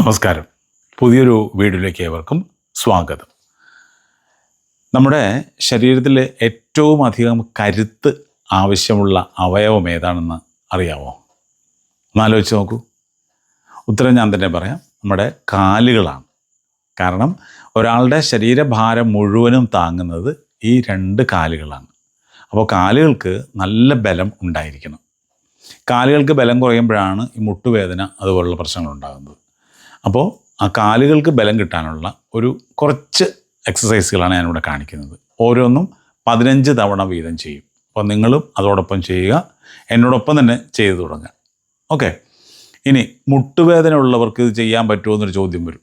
നമസ്കാരം. പുതിയൊരു വീഡിയോയിലേക്ക് ഏവർക്കും സ്വാഗതം. നമ്മുടെ ശരീരത്തിൽ ഏറ്റവും അധികം കരുത്ത് ആവശ്യമുള്ള അവയവം ഏതാണെന്ന് അറിയാമോ ഒന്നാലോചിച്ച് നോക്കൂ. ഉത്തരം ഞാൻ തന്നെ പറയാം. നമ്മുടെ കാലുകളാണ്. കാരണം ഒരാളുടെ ശരീരഭാരം മുഴുവനും താങ്ങുന്നത് ഈ രണ്ട് കാലുകളാണ്. അപ്പോൾ കാലുകൾക്ക് നല്ല ബലം ഉണ്ടായിരിക്കണം. കാലുകൾക്ക് ബലം കുറയുമ്പോഴാണ് ഈ മുട്ടുവേദന അതുപോലുള്ള പ്രശ്നങ്ങൾ ഉണ്ടാകുന്നത്. അപ്പോൾ ആ കാലുകൾക്ക് ബലം കിട്ടാനുള്ള ഒരു കുറച്ച് എക്സസൈസുകളാണ് ഞാനിവിടെ കാണിക്കുന്നത്. ഓരോന്നും പതിനഞ്ച് തവണ വീതം ചെയ്യും. അപ്പോൾ നിങ്ങളും അതോടൊപ്പം ചെയ്യുക. എന്നോടൊപ്പം തന്നെ ചെയ്തു തുടങ്ങുക. ഓക്കെ? ഇനി മുട്ടുവേദന ഉള്ളവർക്ക് ഇത് ചെയ്യാൻ പറ്റുമോ എന്നൊരു ചോദ്യം വരും.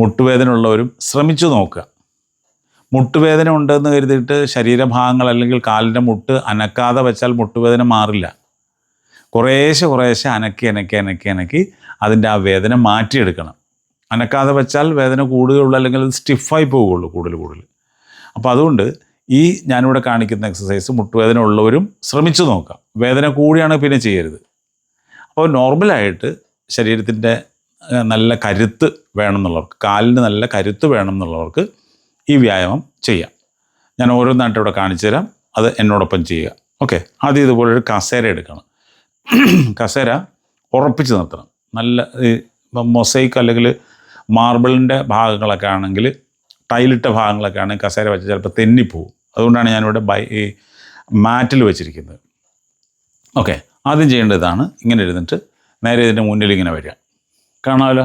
മുട്ടുവേദന ഉള്ളവരും ശ്രമിച്ചു നോക്കുക. മുട്ടുവേദന ഉണ്ടെന്ന് കരുതിയിട്ട് ശരീരഭാഗങ്ങൾ അല്ലെങ്കിൽ കാലിന്റെ മുട്ട് അനക്കാതെ വെച്ചാൽ മുട്ടുവേദന മാറില്ല. കുറേശ്ശെ കുറേശ്ശെ അനക്കി അനക്കി അനക്കി അനക്കി അതിന്റെ ആ വേദന മാറ്റിയെടുക്കണം. അനക്കാതെ വെച്ചാൽ വേദന കൂടുതലുള്ളൂ അല്ലെങ്കിൽ അത് സ്റ്റിഫായി പോവുകയുള്ളൂ കൂടുതൽ കൂടുതൽ. അപ്പോൾ അതുകൊണ്ട് ഈ ഞാനിവിടെ കാണിക്കുന്ന എക്സസൈസ് മുട്ടുവേദന ഉള്ളവരും ശ്രമിച്ചു നോക്കാം. വേദന കൂടിയാണ് പിന്നെ ചെയ്യരുത്. അപ്പോൾ നോർമലായിട്ട് ശരീരത്തിന്റെ നല്ല കരുത്ത് വേണമെന്നുള്ളവർക്ക് കാലിന് നല്ല കരുത്ത് വേണമെന്നുള്ളവർക്ക് ഈ വ്യായാമം ചെയ്യാം. ഞാൻ ഓരോന്നായിട്ട് ഇവിടെ കാണിച്ചു തരാം. അത് എന്നോടൊപ്പം ചെയ്യുക. ഓക്കെ. ആദ്യം ഇതുപോലൊരു കസേര എടുക്കണം. കസേര ഉറപ്പിച്ച് നിർത്തണം. നല്ല മൊസൈക്ക് അല്ലെങ്കിൽ മാർബിളിന്റെ ഭാഗങ്ങളൊക്കെ ആണെങ്കിൽ ടൈലിട്ട ഭാഗങ്ങളൊക്കെ ആണെങ്കിൽ കസേര വെച്ച് ചിലപ്പോൾ തെന്നിപ്പോവും. അതുകൊണ്ടാണ് ഞാനിവിടെ ബൈ ഈ മാറ്റിൽ വെച്ചിരിക്കുന്നത്. ഓക്കെ ആദ്യം ചെയ്യേണ്ടതാണ് ഇതാണ്. ഇങ്ങനെ ഇരുന്നിട്ട് നേരെ ഇതിന്റെ മുന്നിൽ ഇങ്ങനെ വരിക. കാണാമല്ലോ?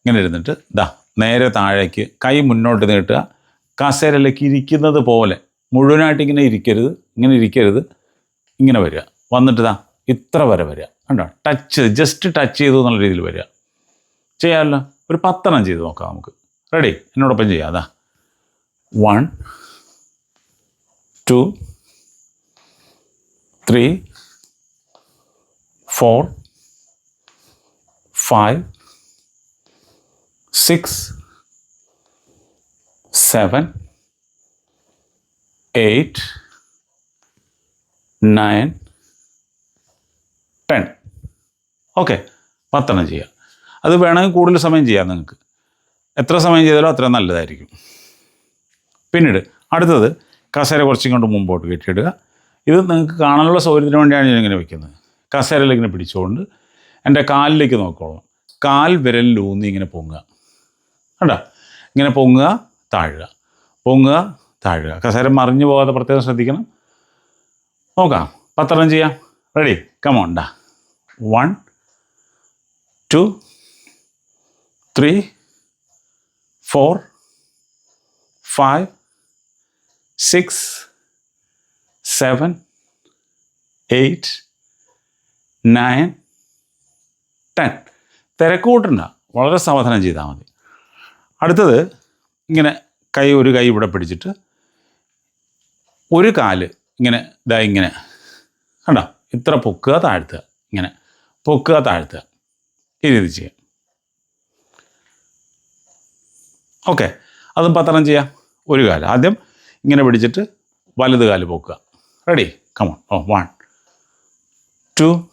ഇങ്ങനെ ഇരുന്നിട്ട് ദാ നേരെ താഴേക്ക് കൈ മുന്നോട്ട് നീട്ടുക. കസേരയിലേക്ക് ഇരിക്കുന്നത് പോലെ മുഴുവനായിട്ട് ഇങ്ങനെ ഇരിക്കരുത് ഇങ്ങനെ ഇരിക്കരുത് ഇങ്ങനെ വരിക. വന്നിട്ട് ദാ ഇത്ര വരെ വരിക. കണ്ടോ? ടച്ച് ജസ്റ്റ് ടച്ച് ചെയ്തു എന്നുള്ള രീതിയിൽ വരിക. ചെയ്യാമല്ലോ? ഒരു പത്തെണ്ണം ചെയ്ത് നോക്കാം നമുക്ക്. റെഡി എന്നോടൊപ്പം ചെയ്യാം. അതാ. One two three four five six seven eight nine ten okay പത്തെണ്ണം ചെയ്യാം. അത് വേണമെങ്കിൽ കൂടുതൽ സമയം ചെയ്യാം നിങ്ങൾക്ക്. എത്ര സമയം ചെയ്താലും അത്ര നല്ലതായിരിക്കും. പിന്നീട് അടുത്തത് കസേര കുറച്ചും കൊണ്ട് മുമ്പോട്ട് കെട്ടിയിടുക. ഇത് നിങ്ങൾക്ക് കാണാനുള്ള സൗകര്യത്തിന് വേണ്ടിയാണ് ഞാൻ ഇങ്ങനെ വെക്കുന്നത്. കസേരയിൽ ഇങ്ങനെ പിടിച്ചുകൊണ്ട് എന്റെ കാലിലേക്ക് നോക്കിക്കോളാം കാൽ വിരലിലൂന്നി ഇങ്ങനെ പൊങ്ങുക. കണ്ടോ? ഇങ്ങനെ പൊങ്ങുക താഴുക. പൊങ്ങുക താഴുക. കസേര മറിഞ്ഞു പോകാതെ പ്രത്യേകം ശ്രദ്ധിക്കണം. നോക്കാം. പത്തെണ്ണം ചെയ്യാം. Ready കമോണ്ടാ one two three four five six seven eight nine ten. തിരക്ക് കൂട്ടണ്ട. വളരെ സാവധാനം ചെയ്താൽ മതി. അടുത്തത് ഇങ്ങനെ കൈ ഒരു കൈ ഇവിടെ പിടിച്ചിട്ട് ഒരു കാൽ ഇങ്ങനെ ഇതാ ഇങ്ങനെ. കണ്ടോ? ഇത്ര പൊക്കുക താഴ്ത്തുക. ഇങ്ങനെ പൊക്കുക താഴ്ത്തുക. ഈ ഇത് ചെയ്യാം. ഓക്കെ അതും പത്തെണ്ണം ചെയ്യാം. ഒരു കാൽ. ആദ്യം ഇങ്ങനെ പിടിച്ചിട്ട് വലത് കാൽ പോക്കുക. റെഡി കമോൺ ഓ one two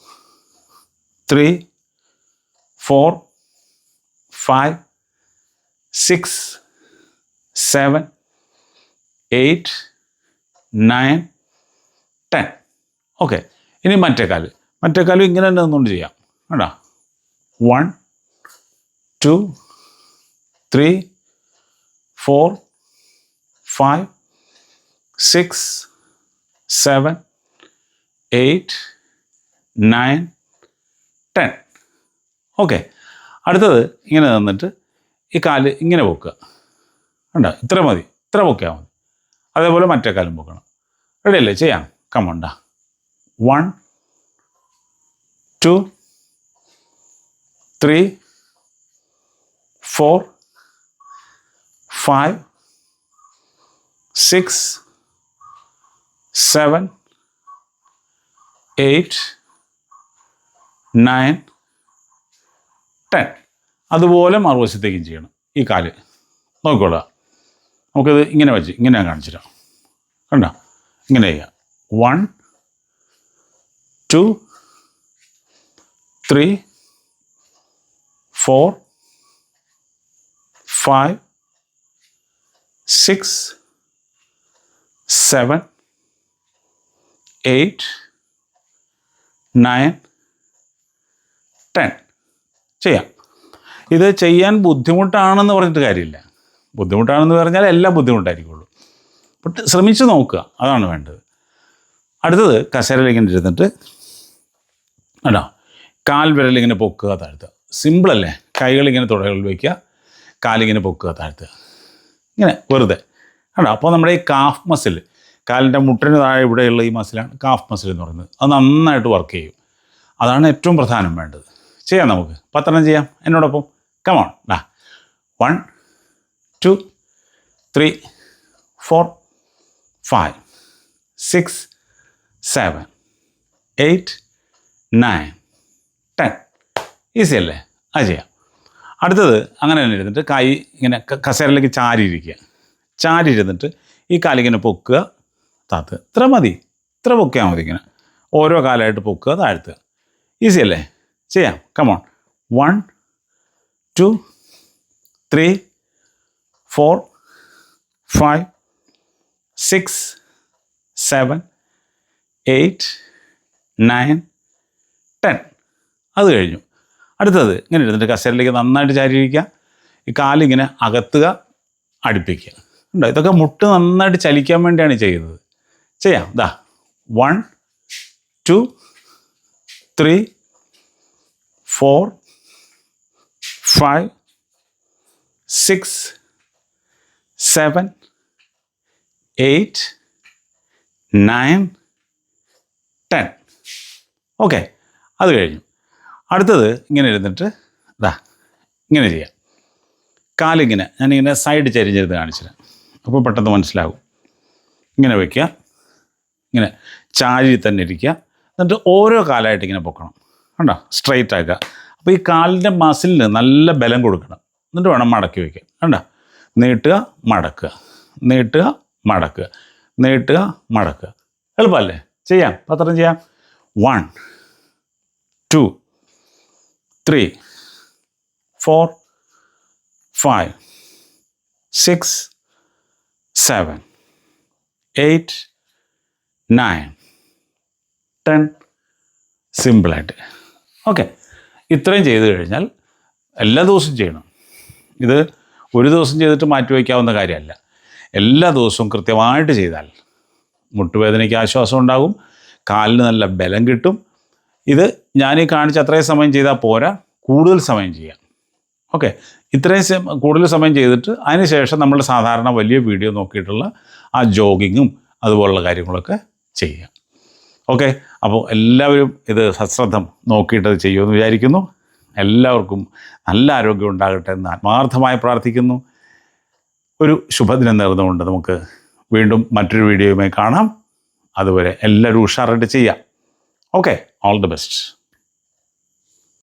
three four five six seven eight nine ten okay ഇനി മറ്റേ കാൽ. മറ്റേ കാലും ഇങ്ങനെ തന്നെ നിന്നുകൊണ്ട് ചെയ്യാം. കേട്ടോ one two three four five six seven eight nine ten. Okay. അടുത്തത് ഇങ്ങനെ തന്നിട്ട് ഈ കാൽ ഇങ്ങനെ പൊക്കുക. കണ്ടോ? ഇത്ര മതി. ഇത്ര പൊക്കിയാൽ മതി. അതേപോലെ മറ്റേ കാലും പൊക്കണം. റെഡിയല്ലേ ചെയ്യാം. കമ്മണ്ട one two three four five six seven eight nine ten അതുപോലെ മറുവശത്തേക്കും ചെയ്യണം. ഈ കാൽ. നോക്കിക്കോളുക നമുക്കിത് ഇങ്ങനെ വെച്ച് ഇങ്ങനെ കാണിച്ചു തരാം. കണ്ടോ? ഇങ്ങനെ ചെയ്യാം. One two three four five six seven eight nine ten. ചെയ്യാം. ഇത് ചെയ്യാൻ ബുദ്ധിമുട്ടാണെന്ന് പറഞ്ഞിട്ട് കാര്യമില്ല. ബുദ്ധിമുട്ടാണെന്ന് പറഞ്ഞാൽ എല്ലാം ബുദ്ധിമുട്ടായിരിക്കുള്ളൂ. ബട്ട് ശ്രമിച്ച് നോക്കുക. അതാണ് വേണ്ടത്. അടുത്തത് കസേരയിലേക്ക് ഇരുന്നിട്ട് അല്ല കാൽ വിരലിങ്ങനെ പൊക്കുക താഴ്ത്തുക. സിമ്പിളല്ലേ? കൈകളിങ്ങനെ തുടകളിൽ വയ്ക്കുക കാലിങ്ങനെ പൊക്കുക താഴ്ത്തുക. ഇങ്ങനെ വെറുതെ. കണ്ടോ? അപ്പോൾ നമ്മുടെ ഈ കാഫ് മസിൽ കാലിന്റെ മുട്ടിന് താഴെ ഇവിടെയുള്ള ഈ മസിലാണ് കാഫ് മസിൽ എന്ന് പറയുന്നത്. അത് നന്നായിട്ട് വർക്ക് ചെയ്യും. അതാണ് ഏറ്റവും പ്രധാനം വേണ്ടത്. ചെയ്യാം നമുക്ക്. പത്തെണ്ണം ചെയ്യാം. എന്നോടൊപ്പം. കമോൺ ഡാ one two three four five six seven eight nine ten easy അല്ലേ? അത് ചെയ്യാം. അടുത്തത് അങ്ങനെ തന്നെ ഇരുന്നിട്ട് കൈ ഇങ്ങനെ കസേരയിലേക്ക് ചാരി ഇരിക്കുക ചാരി ഇരുന്നിട്ട് ഈ കാലിങ്ങനെ പൊക്കുക താത്ത്. ഇത്ര മതി. ഇത്ര പൊക്കിയാൽ മതി ഇങ്ങനെ. ഓരോ കാലമായിട്ട് പൊക്കുക താഴ്ത്തുക. ഈസി അല്ലേ? ചെയ്യാം. Come on one two three four five six seven eight nine ten അത് കഴിഞ്ഞു. അടുത്തത് ഇങ്ങനെ ഇരുന്നിട്ട് കസേരയിലേക്ക് നന്നായിട്ട് ചാരിയിരിക്കുക. ഈ കാലിങ്ങനെ അകത്തുക അടുപ്പിക്കുക. ഉണ്ടോ ഇതൊക്കെ മുട്ട് നന്നായിട്ട് ചലിക്കാൻ വേണ്ടിയാണ് ചെയ്യുന്നത്. ചെയ്യാം. ദാ. One two three four five six seven eight nine ten okay അത് കഴിഞ്ഞു. അടുത്തത് ഇങ്ങനെ ഇരുന്നിട്ട് ഇതാ ഇങ്ങനെ ചെയ്യാം. കാലിങ്ങനെ ഞാനിങ്ങനെ സൈഡ് ചരിഞ്ഞിരുന്ന് കാണിച്ചുതരാം അപ്പോൾ പെട്ടെന്ന് മനസ്സിലാകും. ഇങ്ങനെ വയ്ക്കുക ഇങ്ങനെ ചാരി തന്നെ ഇരിക്കുക. എന്നിട്ട് ഓരോ കാലമായിട്ട് ഇങ്ങനെ പൊക്കണം. കണ്ടോ? സ്ട്രൈറ്റ് ആക്കുക. അപ്പോൾ ഈ കാലിന്റെ മസിലിന് നല്ല ബലം കൊടുക്കണം. എന്നിട്ട് വേണം മടക്കി വയ്ക്കാൻ കണ്ടോ? നീട്ടുക മടക്കുക. നീട്ടുക മടക്കുക. നീട്ടുക മടക്കുക. എളുപ്പമല്ലേ? ചെയ്യാം. പത്രം ചെയ്യാം? One two three four five six seven eight nine ten സിമ്പിളായിട്ട് ഓക്കെ ഇത്രയും ചെയ്ത് കഴിഞ്ഞാൽ എല്ലാ ദിവസവും ചെയ്യണം. ഇത് ഒരു ദിവസം ചെയ്തിട്ട് മാറ്റി വയ്ക്കാവുന്ന കാര്യമല്ല. എല്ലാ ദിവസവും കൃത്യമായിട്ട് ചെയ്താൽ മുട്ടുവേദനയ്ക്ക് ആശ്വാസം ഉണ്ടാകും. കാലിന് നല്ല ബലം കിട്ടും. ഇത് ഞാൻ ഈ കാണിച്ച അത്രയും സമയം ചെയ്താൽ പോരാ. കൂടുതൽ സമയം ചെയ്യാം. ഓക്കെ. ഇത്രയും കൂടുതൽ സമയം ചെയ്തിട്ട് അതിനുശേഷം നമ്മൾ സാധാരണ വലിയ വീഡിയോ നോക്കിയിട്ടുള്ള ആ ജോഗിങ്ങും അതുപോലുള്ള കാര്യങ്ങളൊക്കെ ചെയ്യാം. ഓക്കെ. അപ്പോൾ എല്ലാവരും ഇത് സശ്രദ്ധം നോക്കിയിട്ട് ചെയ്യുമെന്ന് വിചാരിക്കുന്നു. എല്ലാവർക്കും നല്ല ആരോഗ്യം ഉണ്ടാകട്ടെ എന്ന് ആത്മാർത്ഥമായി പ്രാർത്ഥിക്കുന്നു. ഒരു ശുഭദിനം നേർന്നുകൊണ്ട് നമുക്ക് വീണ്ടും മറ്റൊരു വീഡിയോയുമായി കാണാം. അതുവരെ എല്ലാവരും ഉഷാറായിട്ട് ചെയ്യാം. ഓക്കെ. All the best.